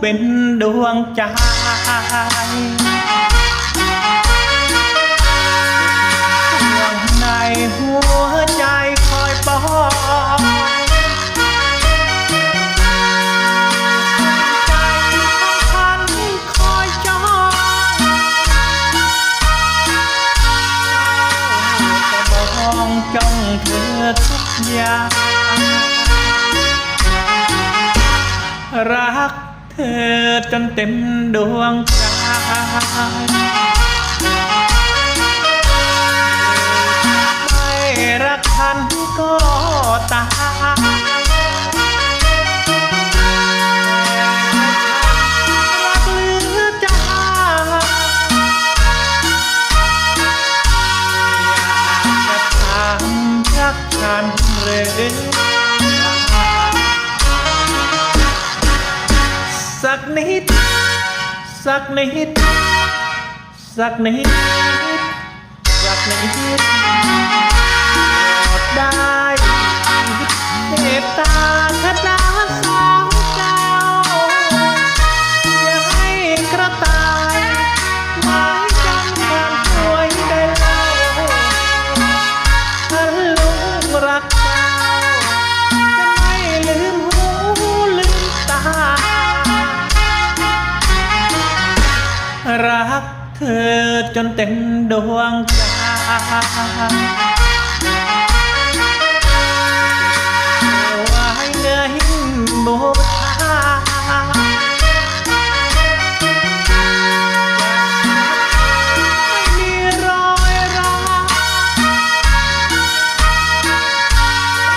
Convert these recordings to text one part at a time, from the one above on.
เป็นดวงใจดวงในหัวใจคอยบอกใจของฉันคอยจองจะมองจ้องเธอทุกอย่างรัก เธอจนเต็มดวงใจไม่รักฉันก็ตารักหลือใจอยากจะถามรักฉันหรือ สักนิด สักนิด สักนิด สักนิด รักเธอจนเต็มดวงใจไว้เนื้อหินบูชาไม่มีรอยร้าว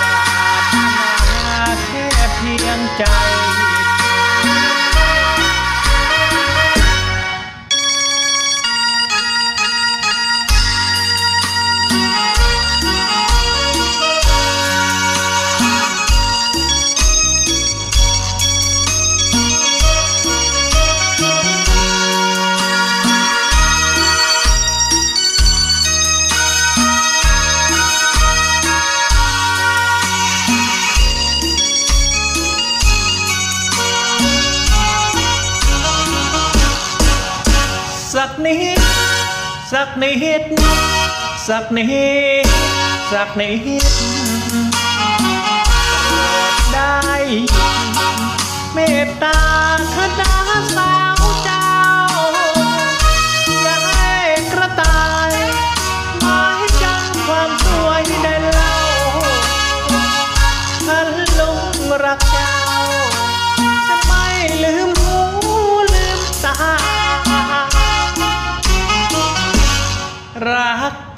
ปรารถนาแค่เพียงใจ นิดสักนิดสักนิดสักนิด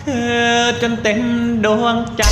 เธอจนเต็มดวงใจ